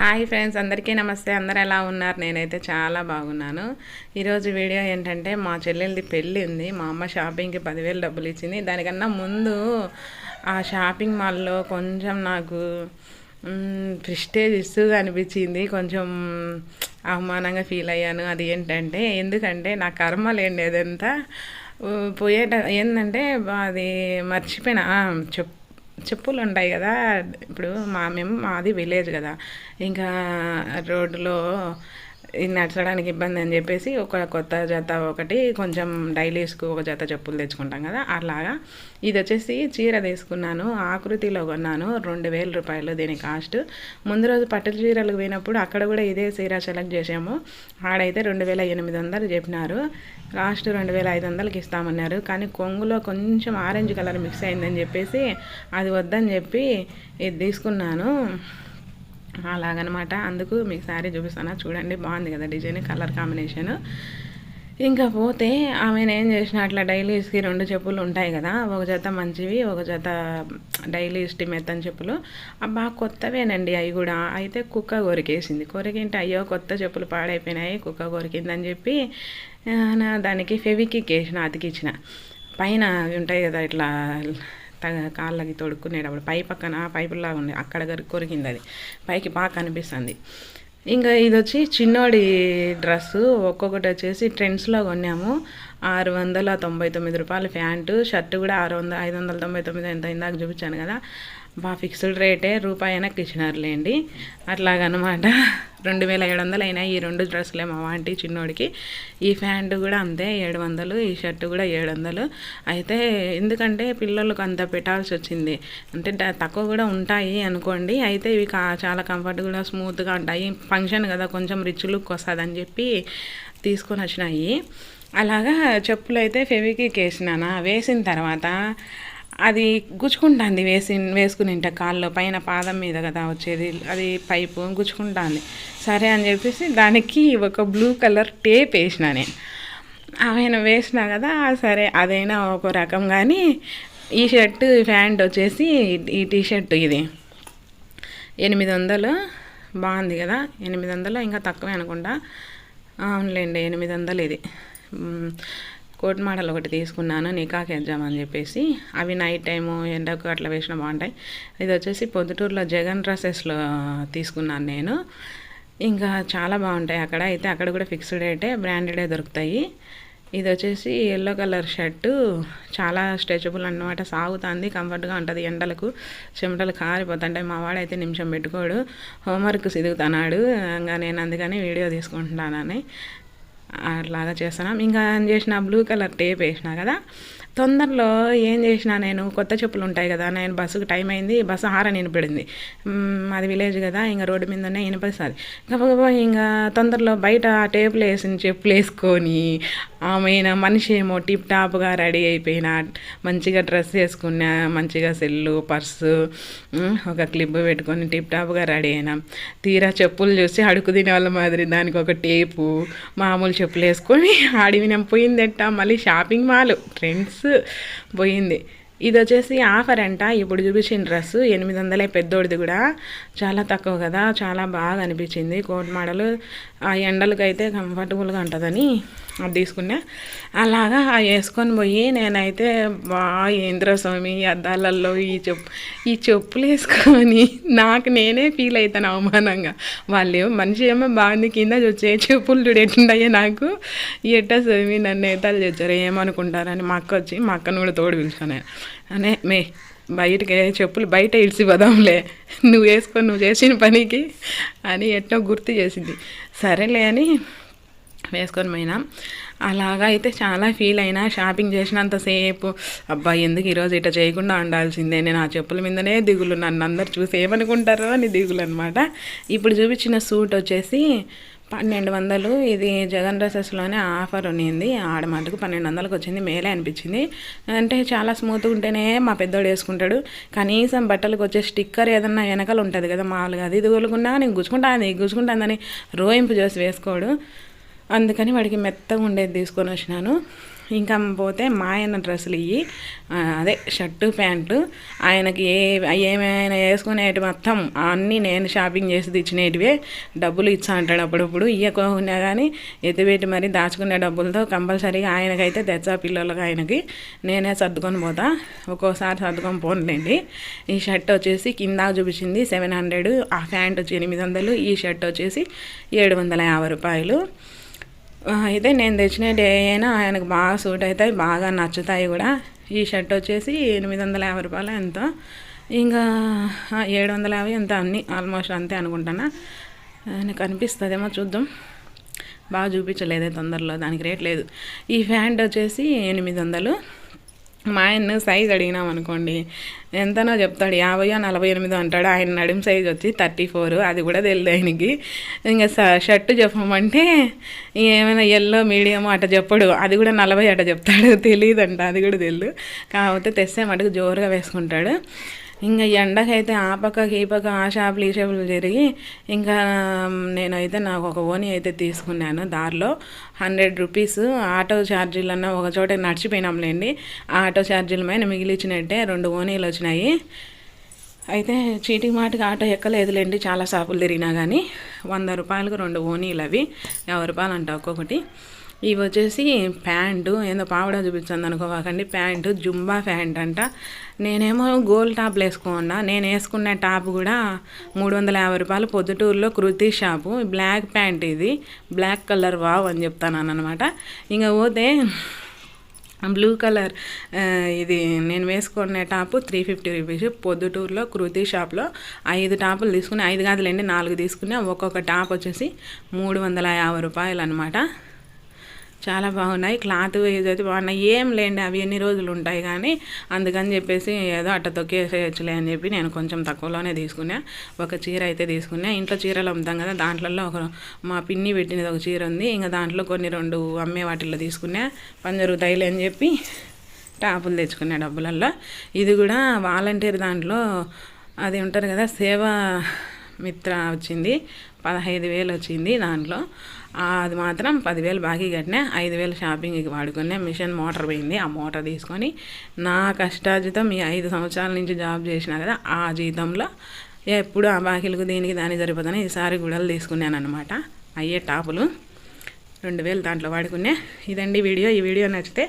Hi friends అందరికీ నమస్తే. అందరు ఎలా ఉన్నారు? నేనైతే చాలా బాగున్నాను. ఈరోజు వీడియో ఏంటంటే మా చెల్లెలది పెళ్ళి ఉంది. మా అమ్మ షాపింగ్కి పదివేలు డబ్బులు ఇచ్చింది. దానికన్నా ముందు ఆ షాపింగ్ మాల్లో కొంచెం నాకు ప్రిస్టేజ్ ఇస్తూగా అనిపించింది. కొంచెం అవమానంగా ఫీల్ అయ్యాను. అది ఏంటంటే ఎందుకంటే నా కర్మ లేండి అదంతా. పోయేట ఏంటంటే అది మర్చిపోయిన. చెప్ చెప్పులు ఉంటాయి కదా. ఇప్పుడు మా మేము మాది విలేజ్ కదా. ఇంకా రోడ్డులో నడచడానికి ఇబ్బంది అని చెప్పేసి ఒక కొత్త జత ఒకటి కొంచెం డైలీస్కు ఒక జత చెప్పులు తెచ్చుకుంటాం కదా అలాగా ఇది వచ్చేసి చీర తీసుకున్నాను ఆకృతిలో కొన్నాను రెండు వేల రూపాయలు దీని కాస్ట్ ముందు రోజు పట్టు చీరలకు పోయినప్పుడు అక్కడ కూడా ఇదే చీర సెలెక్ట్ చేసాము ఆడైతే రెండు వేల ఎనిమిది వందలు చెప్పినారు. లాస్ట్ రెండు వేల ఐదు వందలకి ఇస్తామన్నారు. కానీ కొంగులో కొంచెం ఆరెంజ్ కలర్ మిక్స్ అయిందని చెప్పేసి అది వద్దని చెప్పి ఇది తీసుకున్నాను. అలాగనమాట. అందుకు మీకు శారీ చూపిస్తాను? చూడండి బాగుంది కదా డిజైన్ కలర్ కాంబినేషన్. ఇంకా పోతే ఆమె ఏం చేసిన అట్లా డైలీస్కి రెండు చెప్పులు ఉంటాయి కదా ఒక జత మంచివి ఒక జత డైలీ ఇష్టి మెత్తని చెప్పులు. బాగా కొత్తవేనండి అవి కూడా. అయితే కుక్క కొరికేసింది కొరికింటే అయ్యో కొత్త చెప్పులు పాడైపోయినాయి కుక్క కొరికిందని చెప్పి దానికి ఫెవికిక్ వేసిన అతికిచ్చిన. పైన ఉంటాయి కదా ఇట్లా కాళ్ళకి తొడుక్కునేటప్పుడు పై పక్కన పైపులాగా ఉంది అక్కడ కొరికింది అది పైకి బాగా కనిపిస్తుంది. ఇంకా ఇది వచ్చి చిన్నోడి డ్రెస్సు ఒక్కొక్కటి వచ్చేసి ట్రెండ్స్లో కొన్నాము. ఆరు వందల తొంభై తొమ్మిది రూపాయలు ప్యాంటు షర్ట్ కూడా ఆరు వందల ఐదు వందల తొంభై తొమ్మిది ఎంత ఇందాక చూపించాను కదా. బాగా ఫిక్స్డ్ రేటే రూపాయి అయినా ఇచ్చినారులేండి. అట్లాగనమాట. రెండు వేల ఏడు వందలు అయినాయి ఈ రెండు డ్రెస్సులే మా ఆంటీ చిన్నోడికి. ఈ ప్యాంటు కూడా అంతే ఏడు వందలు ఈ షర్టు కూడా ఏడు వందలు. అయితే ఎందుకంటే పిల్లలకు అంత పెట్టాల్సి వచ్చింది. అంటే తక్కువ కూడా ఉంటాయి అనుకోండి. అయితే ఇవి చాలా కంఫర్ట్ కూడా స్మూత్గా ఉంటాయి. ఫంక్షన్ కదా కొంచెం రిచ్ లుక్ వస్తుందని చెప్పి తీసుకొని వచ్చినాయి. అలాగా చెప్పులు అయితే ఫెవికి వేసినానా. వేసిన తర్వాత అది గుచ్చుకుంటుంది వేసి వేసుకునింట కాల్లో పైన పాదం మీద కదా వచ్చేది అది పైపు గుచ్చుకుంటుంది. సరే అని చెప్పేసి దానికి ఒక బ్లూ కలర్ టేప్ వేసిన నేను. ఆయన వేసినా కదా సరే అదైనా ఒక రకం కానీ ఈ షర్ట్ ప్యాంట్ వచ్చేసి ఈ టీ షర్ట్ ఇది. ఎనిమిది వందలు బాగుంది కదా ఎనిమిది వందలు ఇంకా తక్కువే అనుకుంటా. అవునులేండి ఎనిమిది వందలు ఇది కోట్ మోడల్ ఒకటి తీసుకున్నాను నికాకి వేద్దామని చెప్పేసి. అవి నైట్ టైము ఎండకు అట్లా వేసిన బాగుంటాయి. ఇది వచ్చేసి పొద్దుటూరులో జగన్ డ్రెస్సెస్లో తీసుకున్నాను నేను. ఇంకా చాలా బాగుంటాయి అక్కడ. అయితే అక్కడ కూడా ఫిక్స్డ్ రేటే బ్రాండెడే దొరుకుతాయి. ఇది వచ్చేసి ఎల్లో కలర్ షర్టు చాలా స్ట్రెచబుల్ అనమాట సాగుతుంది కంఫర్ట్గా ఉంటుంది. ఎండలకు చెమటలు కారిపోతుంటాయి. మా వాడైతే నిమిషం పెట్టుకోడు. హోంవర్క్ సిదుగుతున్నాడు. ఇంకా నేను అందుకని వీడియో తీసుకుంటున్నానని. అట్లాగా చేస్తున్నాం ఇంకా చేసిన బ్లూ కలర్ టేప్ వేసిన కదా. తొందరలో ఏం చేసినా నేను కొత్త చెప్పులు ఉంటాయి కదా నేను బస్సుకు టైం అయింది బస్సు హారని వినిపడింది అది విలేజ్ కదా ఇంకా రోడ్డు మీదనే వినిపిస్తుంది గబగబా ఇంకా తొందరలో బయట టేపులు వేసిన చెప్పులు వేసుకొని ఆమె మనిషి ఏమో టిప్ టాప్గా రెడీ అయిపోయిన మంచిగా డ్రెస్ వేసుకున్న మంచిగా సెల్లు పర్సు ఒక క్లిప్ పెట్టుకొని టిప్ టాప్గా రెడీ అయినా. తీరా చెప్పులు చూసి అడుగు తినే వాళ్ళ మాదిరి దానికి ఒక టేపు మామూలు చెప్పులు వేసుకొని అడివినం పోయిందెట్ట మళ్ళీ షాపింగ్ మాల్. ఫ్రెండ్స్ పోయింది. ఇది వచ్చేసి ఆఫర్ అంట. ఇప్పుడు చూపించిన డ్రెస్ ఎనిమిది వందలే పెద్దోడిది కూడా. చాలా తక్కువ కదా. చాలా బాగా అనిపించింది. కోట్ మోడల్ ఆ ఎండలకైతే అయితే కంఫర్టబుల్గా ఉంటుందని అది తీసుకున్నా. అలాగా వేసుకొని పోయి నేనైతే బా ఏంద్ర స్వామి అద్దాలల్లో ఈ చెప్పు ఈ చెప్పులు వేసుకొని నాకు నేనే ఫీల్ అవుతాను అవమానంగా. వాళ్ళు మనిషి ఏమో బాగుంది కింద చూసే చెప్పులు చూడేటుండయ్యే నాకు. ఎట్టా స్వామి నన్ను ఏతాలు చేశారు ఏమనుకుంటారని మా అక్క వచ్చి మా అక్కను కూడా తోడు పిలిచాను అనే మే బయటకి చెప్పులు బయట ఇడిచిపోదాంలే. నువ్వు వేసుకొని నువ్వు చేసిన పనికి అని ఎట్టో గుర్తు చేసింది. సరేలే అని వేసుకొని పోయినాం. అలాగా అయితే చాలా ఫీల్ అయినా షాపింగ్ చేసినంతసేపు అబ్బా ఎందుకు ఈరోజు ఇట చేయకుండా ఉండాల్సిందే? నేను ఆ చెప్పుల మీదనే దిగులు నన్ను అందరు చూసి ఏమనుకుంటారో అని దిగులు అనమాట ఇప్పుడు చూపించిన సూట్ వచ్చేసి పన్నెండు వందలు. ఇది జగన్ డ్రెస్సెస్లోనే ఆఫర్ ఉన్నింది. ఆడ మటుకు పన్నెండు వందలకు వచ్చింది. మేలే అనిపించింది. అంటే చాలా స్మూత్గా ఉంటేనే మా పెద్దోడు వేసుకుంటాడు. కనీసం బట్టలకు వచ్చే స్టిక్కర్ ఏదన్నా వెనకాల ఉంటుంది కదా మామూలుగా. అది ఇది నేను గుచ్చుకుంటా అది గుచ్చుకుంటానని రోయింపు చేసి వేసుకోడు. అందుకని వాడికి మెత్తగా ఉండేది తీసుకొని వచ్చినాను. ఇంకా పోతే మా ఆయన డ్రెస్సులు ఇవి అదే షర్టు ప్యాంటు ఆయనకి ఏ ఏమైనా వేసుకునేటి మొత్తం అన్నీ నేను షాపింగ్ చేసి తెచ్చినటివే డబ్బులు ఇచ్చా అంటాడు అప్పుడప్పుడు. ఇవ్వకుండా కానీ ఎత్తిపెట్టి మరి దాచుకునే డబ్బులతో కంపల్సరీగా ఆయనకైతే తెచ్చా పిల్లలకి ఆయనకి. నేనే సర్దుకొని పోతా. ఒక్కోసారి సర్దుకొని పోనులేండి. ఈ షర్ట్ వచ్చేసి కింద చూపించింది సెవెన్ హండ్రెడ్ ఆ ప్యాంట్ వచ్చి ఎనిమిది వందలు ఈ షర్ట్ వచ్చేసి ఏడు వందల యాభై రూపాయలు. అయితే నేను తెచ్చిన డే అయినా ఆయనకు బాగా సూట్ అవుతాయి బాగా నచ్చుతాయి కూడా. ఈ షర్ట్ వచ్చేసి ఎనిమిది వందల యాభై రూపాయలు ఎంతో. ఇంకా ఏడు వందల యాభై ఎంత అన్నీ ఆల్మోస్ట్ అంతే అనుకుంటున్నా. నాకు అనిపిస్తుందేమో చూద్దాం. బాగా చూపించలేదే తొందరలో దానికి రేట్ లేదు. ఈ ప్యాంట్ వచ్చేసి ఎనిమిది వందలు. మా ఆయన సైజ్ అడిగినాం అనుకోండి ఎంతనో చెప్తాడు యాభై నలభై ఎనిమిది అంటాడు. ఆయన నడుము సైజ్ వచ్చి థర్టీ ఫోర్ అది కూడా తెలియదు ఆయనకి. ఇంకా షర్ట్ చెప్పమంటే ఏమైనా ఎల్లో మీడియం అట చెప్పడు. అది కూడా నలభై అట చెప్తాడు. తెలియదంట అది కూడా తెలియదు కాకపోతే తెస్తే మటుకు జోరుగా వేసుకుంటాడు. ఇంకా ఎండకైతే ఆ పక్కకి ఈ పక్క ఆ షాపులు ఈ షాపులు జరిగి ఇంకా నేనైతే నాకు ఒక ఓని అయితే తీసుకున్నాను దారిలో. హండ్రెడ్ రూపీస్ ఆటో ఛార్జీలన్నా ఒక చోట నడిచిపోయినాంలేండి. ఆ ఆటో ఛార్జీల మీద మిగిలిచ్చినట్టే రెండు ఓనీలు వచ్చినాయి. అయితే చీటికి మాటికి ఆటో ఎక్కలేదులేండి చాలా షాపులు తిరిగినా కానీ వంద రూపాయలకు రెండు ఓనీలు అవి యాభై రూపాయలు అంట ఒక్కొక్కటి. ఇవి వచ్చేసి ప్యాంటు ఏదో పావడా చూపించింది అనుకోవాకండి ప్యాంటు జుంబా ప్యాంట్ అంట. నేనేమో గోల్డ్ టాప్లు వేసుకోన్నా. నేను వేసుకున్న టాప్ కూడా మూడు వందల యాభై రూపాయలు పొద్దుటూరులో కృతి షాపు. బ్లాక్ ప్యాంట్ ఇది. బ్లాక్ కలర్ వావ్ అని చెప్తాను అనమాట ఇంకా పోతే బ్లూ కలర్ ఇది నేను వేసుకునే టాపు త్రీ ఫిఫ్టీ రూపీస్. పొద్దుటూరులో కృతి షాప్లో ఐదు టాపులు తీసుకుని ఐదు కాదులేండి నాలుగు తీసుకుని ఒక్కొక్క టాప్ వచ్చేసి మూడు వందల యాభై రూపాయలు అనమాట చాలా బాగున్నాయి. క్లాత్ అయితే బాగున్నాయి. ఏం లేండి అవి ఎన్ని రోజులు ఉంటాయి కానీ అందుకని చెప్పేసి ఏదో అట్ట తొక్కేసేయచ్చులే అని చెప్పి నేను కొంచెం తక్కువలోనే తీసుకున్నా. ఒక చీర అయితే తీసుకున్నా. ఇంట్లో చీరలు అమ్ముతాం కదా దాంట్లో ఒక మా పిన్ని పెట్టినది ఒక చీర ఉంది. ఇంకా దాంట్లో కొన్ని రెండు అమ్మే వాటిల్లో తీసుకున్నా. పంజరు తైలు అని చెప్పి టాపులు తెచ్చుకున్నా డబ్బులల్లో. ఇది కూడా వాలంటీర్ దాంట్లో అది ఉంటారు కదా సేవా మిత్ర వచ్చింది. పదహైదు వేలు వచ్చింది దాంట్లో. అది మాత్రం పదివేలు బాకీ కట్టినా ఐదు వేలు షాపింగ్కి వాడుకునే మిషన్ మోటార్ పోయింది. ఆ మోటార్ తీసుకొని నా కష్టార్జితం ఈ ఐదు సంవత్సరాల నుంచి జాబ్ చేసిన కదా ఆ జీతంలో ఎప్పుడు ఆ బాకీలకు దీనికి దానికి సరిపోతాను ఈసారి గుడలు తీసుకున్నాను అనమాట అయ్యే టాపులు. రెండు వేలు దాంట్లో వాడుకునే ఇదండి వీడియో. ఈ వీడియో నచ్చితే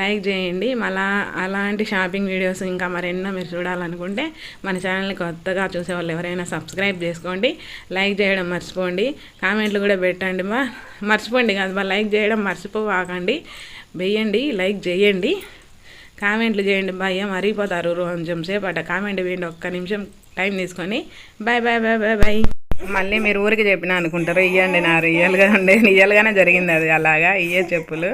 లైక్ చేయండి. మళ్ళా అలాంటి షాపింగ్ వీడియోస్ ఇంకా మరెన్నో మీరు చూడాలనుకుంటే మన ఛానల్ని కొత్తగా చూసేవాళ్ళు ఎవరైనా సబ్స్క్రైబ్ చేసుకోండి. లైక్ చేయడం మర్చిపోండి. కామెంట్లు కూడా పెట్టండి. మా మర్చిపోండి కాదు మా లైక్ చేయడం మర్చిపోవాకండి. వేయండి లైక్ చేయండి. కామెంట్లు చేయండి. భయ్య మరిగిపోతారు కొంచెం సేపు అట్ట కామెంట్ వేయండి ఒక్క నిమిషం టైం తీసుకొని. Bye bye bye bye bye. మళ్ళీ మీరు ఊరికి చెప్పిన అనుకుంటారు ఇవ్వండి నా రియల్గా ఉండే రియల్గానే జరిగింది అది అలాగా ఇయ్యే చెప్పులు.